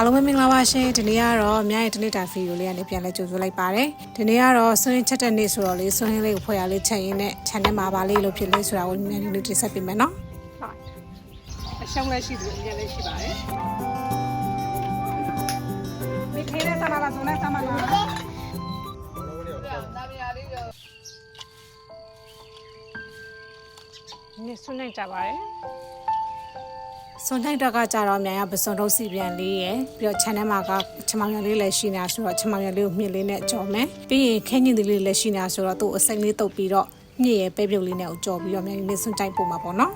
အားလုံးပဲမင်္ဂလာပါရှင်ဒီနေ့ကတော့အများရဲ့ဒီနေ့တာဗီဒီယိုလေးကနေပြန်လဲကြိုဆိုလိုက်ပါတယ်ဒီနေ့ကတော့ဆွင်းချက်တဲ့နေ့ဆိုတော့လေဆွင်းလေးကိုဖွဲ့ရလေးချက်ရင်းနဲ့ channel မှာပါလေးလို့ဖြစ်လဲဆိုတာကိုနည်းနည်းလေးတင်ဆက်ပေးမယ်နော်အရှောင်းလည်းရှိတယ်အရင်လည်းရှိပါတယ်ဒီခေနဲ့သမလာဇုံနဲ့သမလာဒီဆွင်းနိုင်ကြပါတယ် ဆွန်တိုင်းတော့ကကြတော့အများရပစုံထုတ်စီပြန်လေးရယ်ပြီးတော့ channel မှာကချမောင်ရလေးလည်းရှိနေတာဆိုတော့ချမောင်ရလေးကိုမြင့်လေးနဲ့ကြော်မယ်ပြီးရင်ခင်းညင်သီးလေးလည်းရှိနေတာဆိုတော့သူ့အစိမ့်လေးတုပ်ပြီးတော့ညစ်ရယ်ပဲပြုတ်လေးနဲ့ကိုကြော်ပြီးတော့အများကြီးလေးဆွန်တိုင်းပို့မှာပေါ့နော်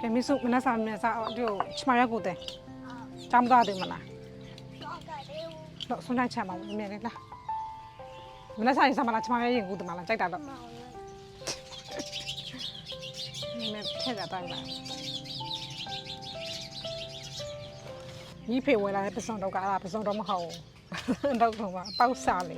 ကဲမိစုမနက်စာမနက်စာဒီကိုချမရက်ကိုတဲ့ចောင်းသားတယ်မလားတော့ဆွနိုင်ချမှာမြင်လေလား မနက်စာရင်စမလားချမရက်ရင်ကူတယ်မလားကြိုက်တာတော့နည်းနည်းထည့်တာတိုင်းလားညီဖေဝဲလာတဲ့ပစုံတော့ကအဲ့ဒါပစုံတော့မဟုတ်ဘူးတော့တော့မှာပေါက်စားလေ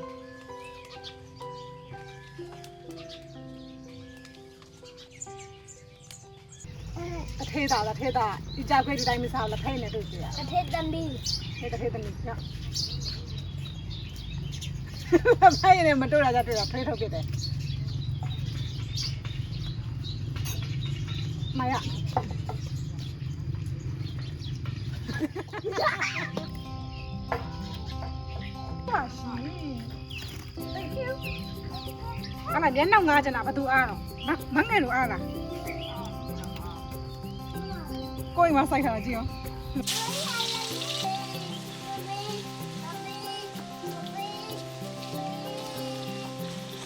အထေးတာလားထေးတာဒီကြခွေးဒီတိုင်းမစားလက်ဖိနေတို့ကြည့်ရအထက်သမီးထေးတထေးသမီးညလက်ဖိနေ မတို့တာကြတွေ့တာဖေးထုတ်ပြတယ်မရပါရှိ Thank you အဲ့ဒါ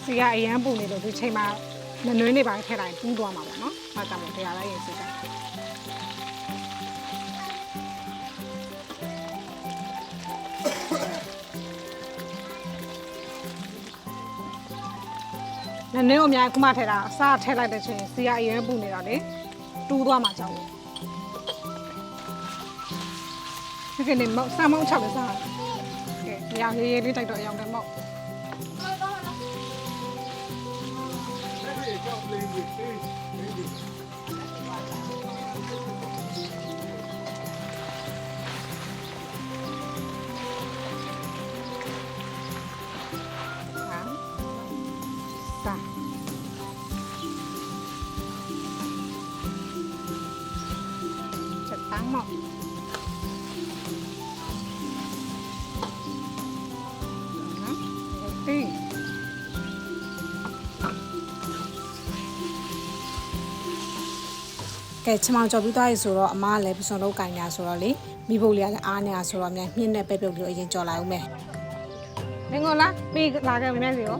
စီကအရန်ပူနေလို့ဒီချိန်မှာနနွေးနေပါထည့်လိုက်ပူးသွားမှာပေါ့နော်။အဲဒါကြောင့်တရားလိုက်ရင်စီကနနွေးကိုအများကြီးခုမှထည့်တာအစားထည့်လိုက်တဲ့ချိန်စီကအရန်ပူနေတာလေတူးသွားမှာကြောက်လို့ဒီကနေ့မောက်စမောက်ချောက်လည်းစားကဲအရာလေးလေးလေးတိုက်တော့အရောင်တယ်မောက် မ်းမောက်နော်ဒီကဲချမောင်ကြော်ပြီးသွားပြီဆိုတော့အမကလည်းပစုံထုတ်ကင်ညာဆိုတော့လေမိဖို့လေးကလည်းအားနေတာဆိုတော့အများမြင့်နဲ့ပဲပြုတ်လို့အရင်ကြော်လိုက်အောင်မယ်မင်္ဂလာပြီးလာခဲ့မယ်စီရော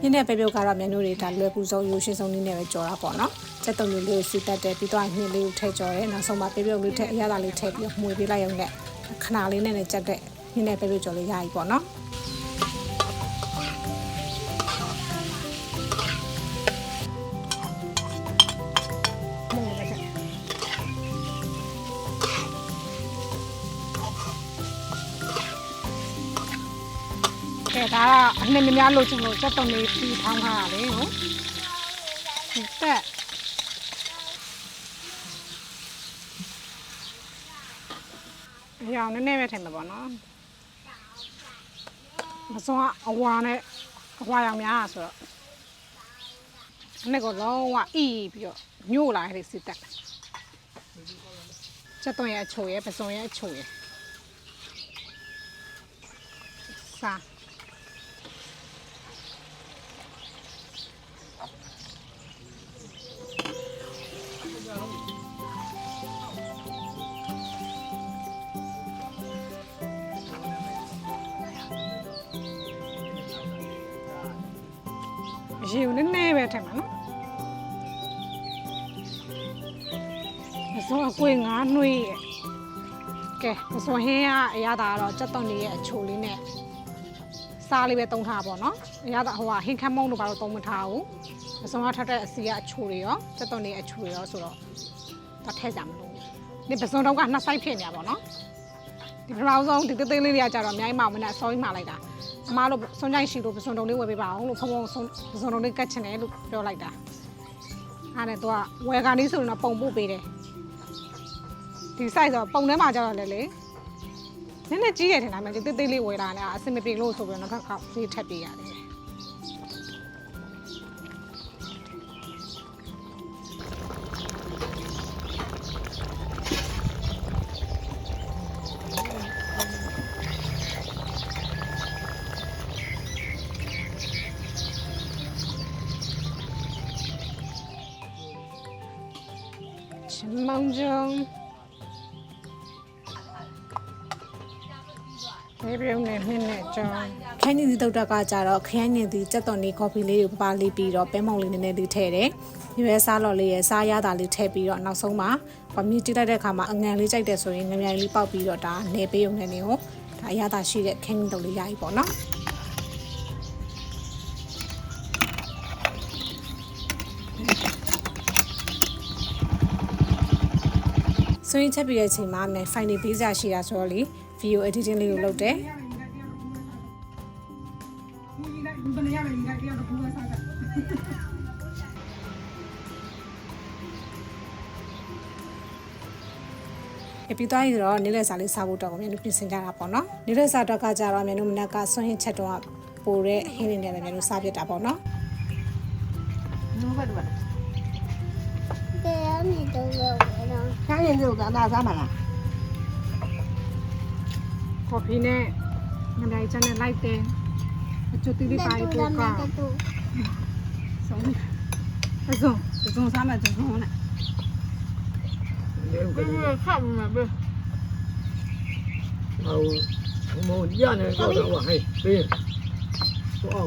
မြင့်နဲ့ပဲပြုတ်ကတော့မြန်တို့တွေဒါလွယ်ကူဆုံးရိုးရှင်းဆုံးနည်းနဲ့ပဲကြော်တာပေါ့နော်ချက်တုံလေးလေးကိုစီတက်တယ်ပြီးတော့မြင့်လေးကိုထည့်ကြော်တယ်နောက်ဆုံးမှပဲပြုတ်လေးထည့်အရသာလေးထည့်ပြီးတော့မှွေပေးလိုက်ရုံနဲ့ခဏလေးနဲ့လည်းချက်တဲ့မြင့်နဲ့ပဲပြုတ်ကြော်လေးရပြီပေါ့နော် ဒါကအနှစ်များများလို့ချင်လို့စက်တုံးလေးပြီးထောင်းထားတာလေဟုတ်ဒီတက်အရောင်နည်းနည်းပဲထည့်မှာပေါ့နော်မစွမ်းအဝါနဲ့အဝါရောင်များတာဆိုတော့အဲ့ကိုလုံးဝအီးပြီးတော့ညို့လာတဲ့စစ်တက်ချက်သွင်းရဲ့အချိုရဲ့ပစုံရဲ့အချိုရဲ့စား ရေကိုနည်းနည်းပဲထည့်မှာနော်မစောအကွေငါးနှွေးရဲ့ကဲမစောဟင်းကအရသာကတော့စက်တုံးလေးရဲ့အချိုလေးနဲ့စားလေးပဲတုံးထားပါတော့အရသာဟိုကဟင်းခမ်းမုံတို့ဘာလို့တုံးမထားဘူးမစောကထပ်တဲ့အစီကအချိုတွေရောစက်တုံးလေးအချိုတွေရောဆိုတော့တော့ထည့်ကြမလို့ဒီပစုံတော့ကနှစ်ဆိုင်ဖြစ်နေပါတော့ဒီပထမဆုံးဒီသေးသေးလေးတွေကကြတော့အများကြီးမှမနဲ့အစောကြီးမှလိုက်တာ အမားတို့စွန်ကြိုက်ရှိလို့ပစွန်တုံလေးဝယ်ပေးပါအောင်လို့ဖုံဖုံစွန်ပစွန်တုံလေးကတ်ချင်တယ်လို့ပြောလိုက်တာအားနဲ့သူကဝယ်ကနေဆိုရင်တော့ပုံပို့ပေးတယ်ဒီ size ဆိုပုံထဲမှာကျတော့လေလေနည်းနည်းကြီးရတယ်ထင်တာမှတိတ်တိတ်လေးဝယ်လာတယ်အဆင်မပြေလို့ဆိုပြီးတော့နောက်ခါဈေးထပ်ပေးရတယ် မောင်ဂျုံခေပြုံးနဲ့နှစ်နဲ့ကျော်ခိုင်းနေသည့်တုတ်တက်ကကြတော့ခရိုင်းနေသည့်ကြက်သွန်လေးကော်ဖီလေးကိုပပလေးပြီးတော့ပဲမုံလေးနည်းနည်းလေးထည့်တယ်။ရွယ်စားလော်လေးရဲ့စားရတာလေးထည့်ပြီးတော့နောက်ဆုံးမှာဗမီတိလိုက်တဲ့အခါမှာအငံလေးကြိုက်တယ်ဆိုရင်ငမြိုင်လေးပေါက်ပြီးတော့ဒါနေပေးုံနဲ့နေကိုဒါရတာရှိတဲ့ခင်းတုတ်လေးရပြီပေါ့နော်။ ဆွေးရင်ချက်ပြီးတဲ့အချိန်မှာမြန် final ပေးစာရှိတာဆိုတော့လေ video editing လေးကိုလုပ်တယ်အပြီးသွားရင်တော့နေ့လယ်စာလေးစားဖို့တော့မြန်တို့ပြင်ဆင်ကြတာပေါ့နော်နေ့လယ်စာတော့ကကြတော့မြန်တို့မနက်ကဆွန့်ရင်ချက်တော့ပိုတဲ့ဟင်းတွေနဲ့လည်းမြန်တို့စားပြတာပေါ့နော်ဘယ်လိုပဲ ဖီနဲ့ငမြိုင်ချမ်းနဲ့လိုက်တယ်အကျွတ်တိလေးပါရီပို့က个度，ဆုံးအစုံအစုံစားမယ်အစုံနဲ့လေကဘယ်လိုခတ်မှာပဲဟိုမောရနေတော့တော့ဟဲ့ပေးတော့အော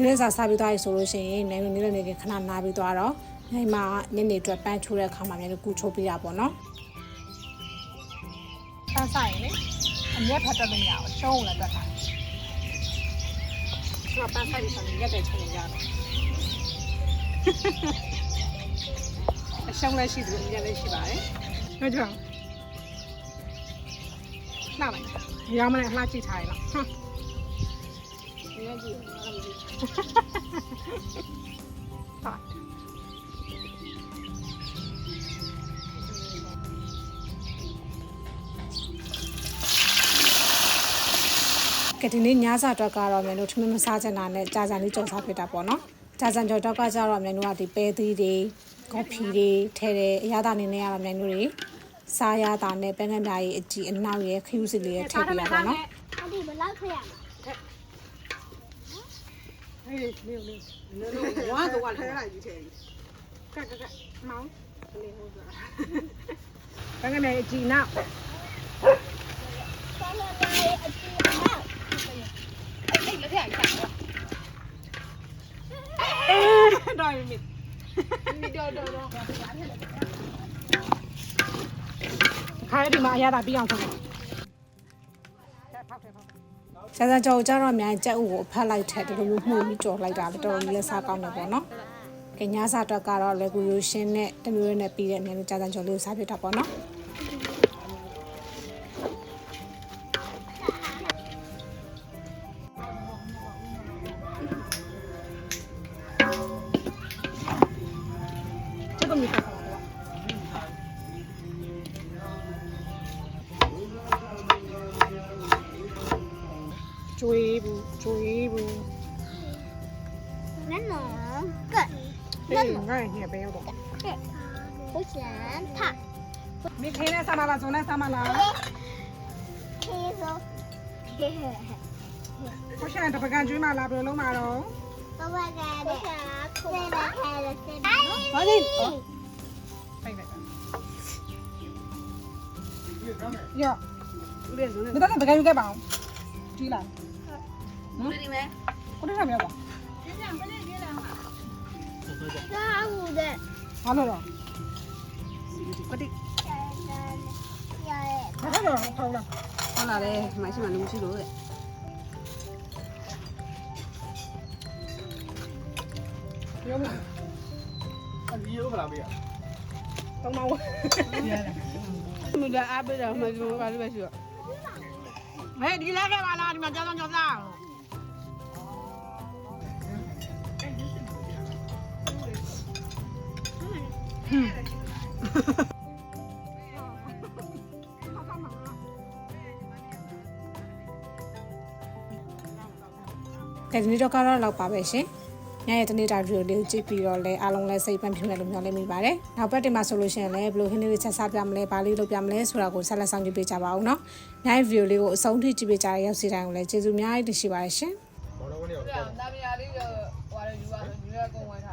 နေပဲကြနေဟောနေ့လည်စာစားပြီးသွားပြီဆိုလို့ရှိရင်နိုင်နေ့လည်နေခဏနားပြီးသွားတော့နိုင်မှာနေ့နေ့အတွက်ပန်းချိုးတဲ့အခါမှာမြန်တို့ကူချိုးပေးတာပေါ့နော်ပန်းဆိုင်လေအမျက်ဖတ်တတ်လို့ရအောင်ရှုံးလည်းတတ်တာဆိုတော့ပန်းဆိုင်ပြီးဆိုရင်ရက်တဲ့ချိန်ရတယ်အရှုံးလည်းရှိတယ်အမျက်လည်းရှိပါတယ်ဟုတ်ကြောနားလိုက်ရောင်းမနဲ့အလှကြည့်ထားရတော့ဟမ်အမျက်ကြ ည့်အဲ့လိုကြည့်ဟာကဲဒီနေ့ညစာတော့ကတော့မြန်တို့ထမင်းမစားချင်တာနဲ့ကြာစံလေးကြုံစားဖြစ်တာပေါ့နော်ကြာစံကြော်တော့ကကြတော့မြန်တို့ကဒီပဲသီးတွေကော်ဖီတွေထဲတယ်အရသာနေနဲ့ရတော့မြန်တို့တွေစားရတာနဲ့ပဲငန်းပြားကြီးအကြည့်အနောက်ရဲ့ခရူးစီလေးရဲ့ထည့်ပြရပါတော့ ဟေးလေးလေးဝါတော့ထဲလိုက်ကြီးထဲကက်ကက်ကမောင်းလေးဟုတ်သွားဘယ်ကနေအကြည့်နောက်爸 ဆန်ဆန်ကြော်ကြတော့အများကြီးကြက်ဥကိုဖတ်လိုက်တဲ့ဒီလိုမျိုးမှုန်ပြီးကြော်လိုက်တာလည်းတော်တော်လေးလက်စားကောင်းတယ်ပေါ့နော်။ကညစာအတွက်ကတော့လေကူရိုရှင်နဲ့တမျိုးနဲ့ပြီးတဲ့အနေနဲ့ဆန်ဆန်ကြော်လေးကိုစားပြတာပေါ့နော်။ก็มีกระเป๋า 你也多。我想他。没听天上班了，中午上班了。嘿嘿嘿。我现在都不敢追嘛，那边弄嘛咯。我不敢的。再来开了，再来。快点。你到时不敢用这包，追了。我这里面。我这上面吧。ရှင်တပကံကျွေးမှလာဘယ်လိုလုံးမှာတော့ 爸爸给的，现在开了，现在。ဘာလဲ ဖိတ်လိုက်တာ ရောဦးလေးဆိုနေဒါတော့တကယ်ယူခဲ့ပါအောင်ကြီးလားနော်ဒီမဲကိုတည်းကမြောက်ပါ 那我的， ဘာလို့တော့ 要嘞， ဘာလို့တော့ထောက်လား ဟုတ်လာတယ်မရှိမှလုံးမရှိလို့တဲ့ ပြောမလား ဒီရောကလာမေးရ တောင်းပါဦး မကြအားပေးတယ်မကြဘာလို့ပဲရှိတော့ ဟဲ့ဒီလဲခဲ့ပါလားဒီမှာကြောင်းကြောင်းသားဟွ ကဲဒီနေ့တော့ကားတော့လောက်ပါပဲရှင်။ညရဲ့တနေ့တာဗီဒီယိုလေးကိုကြည့်ပြီးတော့လည်းအားလုံးလည်းစိတ်ပန်းဖြစ်မယ်လို့မျှော်လင့်မိပါတယ်။နောက်ပတ်တင်မှာဆိုလို့ရှိရင်လည်းဘယ်လိုခင်းလေးတွေချက်စားပြမလဲ၊ဘာလေးလုပ်ပြမလဲဆိုတာကိုဆက်လက်ဆောင်ကြည့်ပေးကြပါဦးနော်။ညရဲ့ဗီဒီယိုလေးကိုအဆုံးထိကြည့်ပေးကြတဲ့ရောက်စီတိုင်းကိုလည်းကျေးဇူးအများကြီးတင်ရှိပါတယ်ရှင်။